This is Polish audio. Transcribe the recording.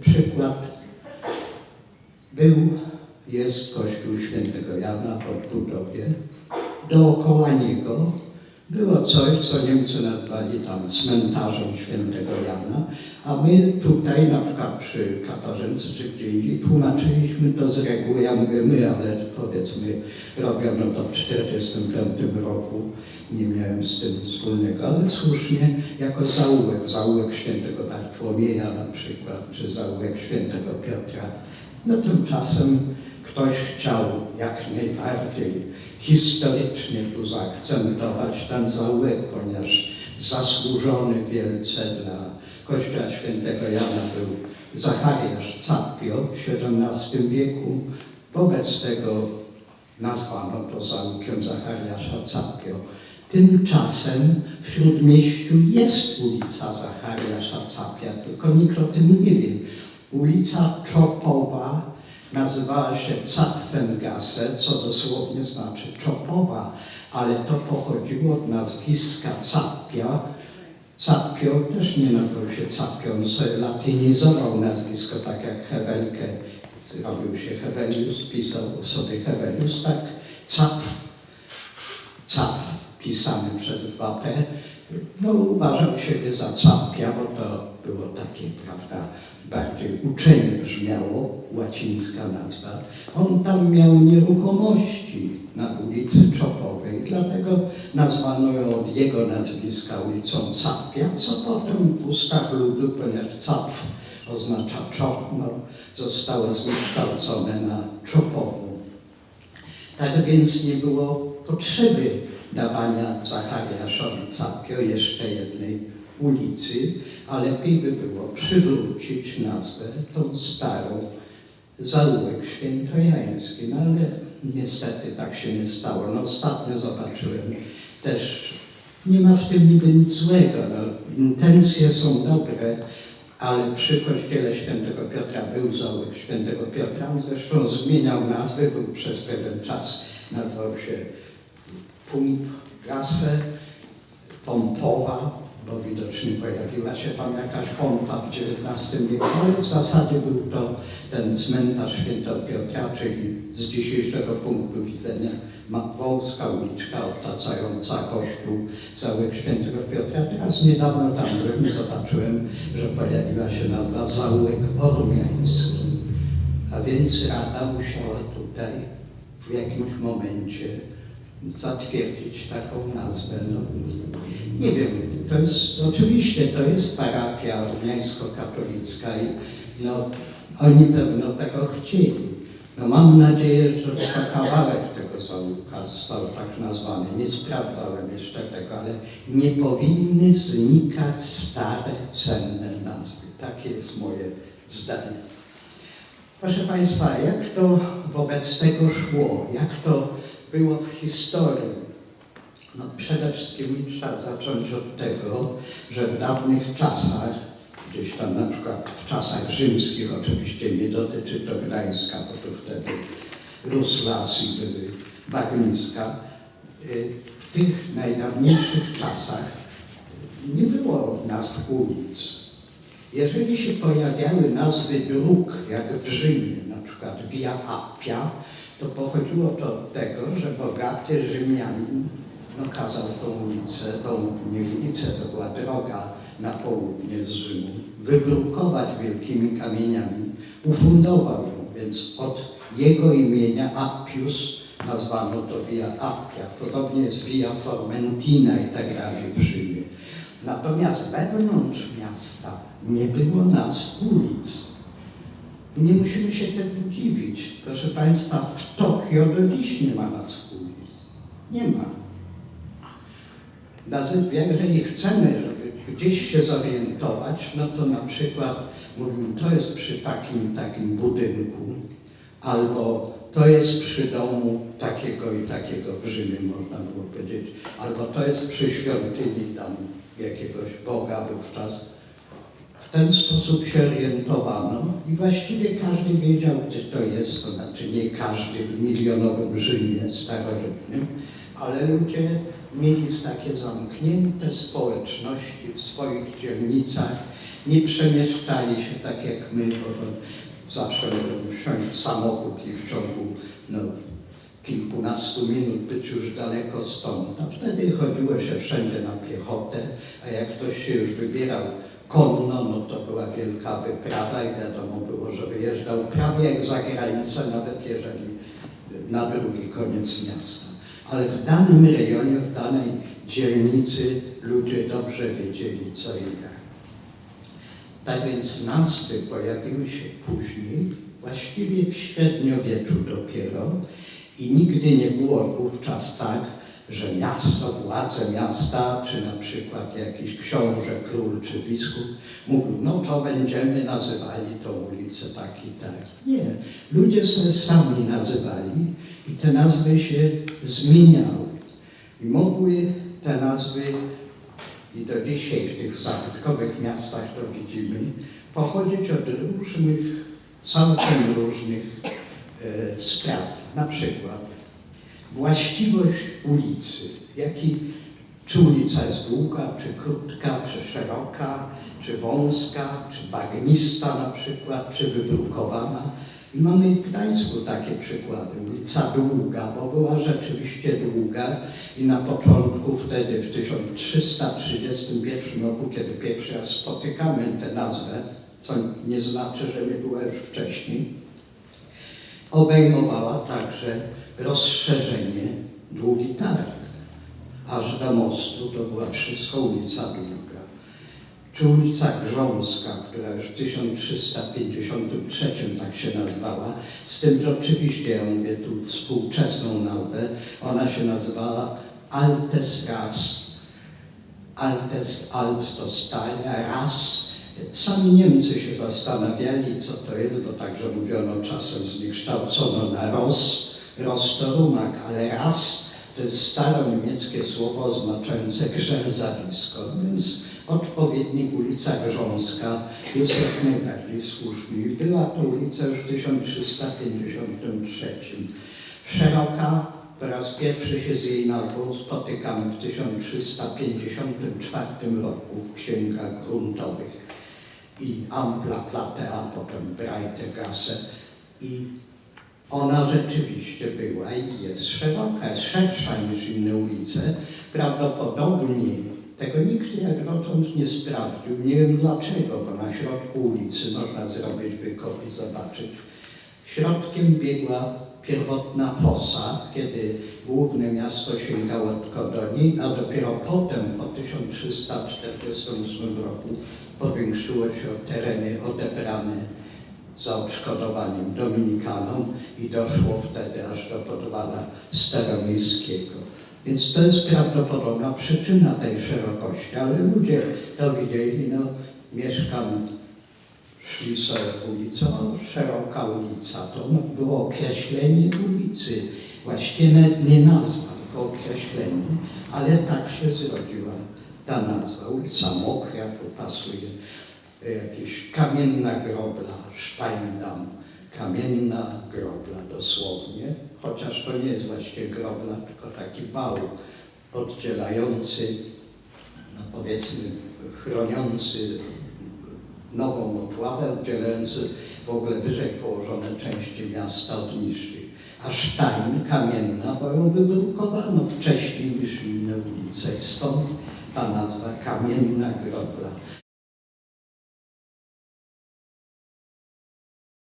Przykład był, jest kościół świętego Jana w odbudowie. Dookoła niego było coś, co Niemcy nazwali tam cmentarzem świętego Jana, a my tutaj, na przykład przy Katarzynce czy gdzie indziej, tłumaczyliśmy to z reguły, ja mówię my, ale powiedzmy robiono to w 1945 roku, nie miałem z tym wspólnego, ale słusznie jako zaułek, zaułek świętego Bartłomieja na przykład, czy zaułek świętego Piotra. No tymczasem ktoś chciał jak najbardziej historycznie tu zaakcentować ten zaułek, ponieważ zasłużony wielce dla Kościoła Świętego Jana był Zachariasz Capio w XVII wieku. Wobec tego nazwano to zaułkiem Zachariasza Capio. Tymczasem w Śródmieściu jest ulica Zachariasza Capia, tylko nikt o tym nie wie. Ulica Czopowa nazywała się Zapfengasse, co dosłownie znaczy Czopowa, ale to pochodziło od nazwiska Capia. Capio też nie nazywał się Capio, on sobie latynizował nazwisko, tak jak Hewelkę zrobił się Hewelius, pisał sobie Hewelius, tak? Zapf, Zapf pisany przez 2P, no uważał siebie za Capia, bo to było takie, prawda, bardziej uczenie brzmiało, łacińska nazwa. On tam miał nieruchomości na ulicy Czopowej, dlatego nazwano ją od jego nazwiska ulicą Capia, co potem w ustach ludu, ponieważ Capf oznacza czop, no, zostało zniekształcone na Czopową. Tak więc nie było potrzeby dawania Zachariaszowi Capio jeszcze jednej ulicy, a lepiej by było przywrócić nazwę tą starą zaułek świętojański. No ale niestety tak się nie stało. No ostatnio zobaczyłem też, nie ma w tym niby nic złego, no, intencje są dobre, ale przy kościele świętego Piotra był zaułek świętego Piotra, on zresztą zmieniał nazwę, był przez pewien czas, nazwał się Pumpgasse, Pompowa, bo widocznie pojawiła się tam jakaś pompa w XIX wieku, ale w zasadzie był to ten cmentarz świętego Piotra, czyli z dzisiejszego punktu widzenia wąska uliczka otaczająca kościół zaułek świętego Piotra. Teraz niedawno tam byłem i zobaczyłem, że pojawiła się nazwa zaułek ormiański. A więc Rada musiała tutaj w jakimś momencie zatwierdzić taką nazwę. No, nie wiem, to jest, oczywiście to jest parafia ormiańsko-katolicka i no, oni pewno tego chcieli. No mam nadzieję, że to kawałek tego zaułka został tak nazwany. Nie sprawdzałem jeszcze tego, ale nie powinny znikać stare, cenne nazwy. Takie jest moje zdanie. Proszę Państwa, jak to wobec tego szło? Jak to było w historii? No przede wszystkim trzeba zacząć od tego, że w dawnych czasach, gdzieś tam na przykład w czasach rzymskich, oczywiście nie dotyczy to Gdańska, bo tu wtedy rósł las i były bagniska, y, w tych najdawniejszych czasach nie było nazw ulic. Jeżeli się pojawiały nazwy dróg, jak w Rzymie, na przykład Via Appia, to pochodziło to od tego, że bogaty Rzymianin no, kazał tą ulicę, tą nie ulicę, to była droga na południe z Rzymu, wybrukować wielkimi kamieniami, ufundował ją, więc od jego imienia Appius nazwano to Via Appia. Podobnie jest Via Formentina i tak dalej w Rzymie. Natomiast wewnątrz miasta nie było nazw ulic. I nie musimy się temu dziwić. Proszę Państwa, w Tokio do dziś nie ma nazw ulic. Nie ma. Jeżeli chcemy, żeby gdzieś się zorientować, no to na przykład mówimy, to jest przy takim, takim budynku, albo to jest przy domu takiego i takiego w Rzymie, można było powiedzieć, albo to jest przy świątyni tam jakiegoś Boga wówczas. W ten sposób się orientowano i właściwie każdy wiedział, gdzie to jest, to znaczy nie każdy w milionowym Rzymie starożytnym, ale ludzie mieli takie zamknięte społeczności w swoich dzielnicach, nie przemieszczali się tak jak my, bo zawsze możemy wsiąść w samochód i w ciągu no, kilkunastu minut być już daleko stąd. A wtedy chodziło się wszędzie na piechotę, a jak ktoś się już wybierał konno, no to była wielka wyprawa i wiadomo było, że wyjeżdżał prawie jak za granicę, nawet jeżeli na drugi koniec miasta. Ale w danym rejonie, w danej dzielnicy ludzie dobrze wiedzieli co i jak. Tak więc nazwy pojawiły się później, właściwie w średniowieczu dopiero i nigdy nie było wówczas tak, że miasto, władze miasta, czy na przykład jakiś książę, król czy biskup mówił, no to będziemy nazywali tą ulicę tak i tak. Nie, ludzie sobie sami nazywali i te nazwy się zmieniały. I mogły te nazwy i do dzisiaj w tych zabytkowych miastach to widzimy, pochodzić od różnych, całkiem różnych e, spraw. Na przykład właściwość ulicy, jaki, czy ulica jest długa, czy krótka, czy szeroka, czy wąska, czy bagnista na przykład, czy wybrukowana. I mamy w Gdańsku takie przykłady. Ulica Długa, bo była rzeczywiście długa i na początku wtedy, w 1331 roku, kiedy pierwszy raz spotykamy tę nazwę, co nie znaczy, że nie była już wcześniej, obejmowała także rozszerzenie Długi Targ. Aż do mostu to była wszystko ulica Długa czy ulica Grząska, która już w 1353 tak się nazwała, z tym, że oczywiście, ja mówię tu współczesną nazwę, ona się nazywała Altes Ras. Altes, alt to stary, a ras. Sami Niemcy się zastanawiali, co to jest, bo także mówiono czasem zniekształcono na ros, ros to rumak, ale ras to jest staroniemieckie słowo oznaczające grzęzawisko, więc odpowiednik ulica Grząska jest jak najbardziej słuszny. Była to ulica już w 1353. Szeroka, po raz pierwszy się z jej nazwą spotykamy w 1354 roku w księgach gruntowych i Ampla Platte, a potem Breite Gasse. I ona rzeczywiście była i jest szeroka, jest szersza niż inne ulice. Prawdopodobnie tego nikt jak dotąd nie sprawdził. Nie wiem dlaczego, bo na środku ulicy można zrobić wykop i zobaczyć. Środkiem biegła pierwotna fosa, kiedy główne miasto sięgało tylko do a dopiero potem, po 1348 roku, powiększyło się tereny odebrane za odszkodowaniem Dominikanom i doszło wtedy aż do podwala Staromiejskiego. Więc to jest prawdopodobna przyczyna tej szerokości, ale ludzie to widzieli, no mieszkam, szli sobie ulicą, szeroka ulica, to było określenie ulicy, właściwie nawet nie nazwa, tylko określenie, ale tak się zrodziła ta nazwa. Ulica Mokra, tu pasuje jakieś kamienna grobla, Steindamm, kamienna grobla dosłownie, chociaż to nie jest właściwie grobla, tylko taki wał oddzielający, no powiedzmy, chroniący nową otławę, oddzielający w ogóle wyżej położone części miasta od niższych. A Stein, kamienna, bo ją wybrukowano wcześniej niż inne ulice. Stąd ta nazwa kamienna grobla.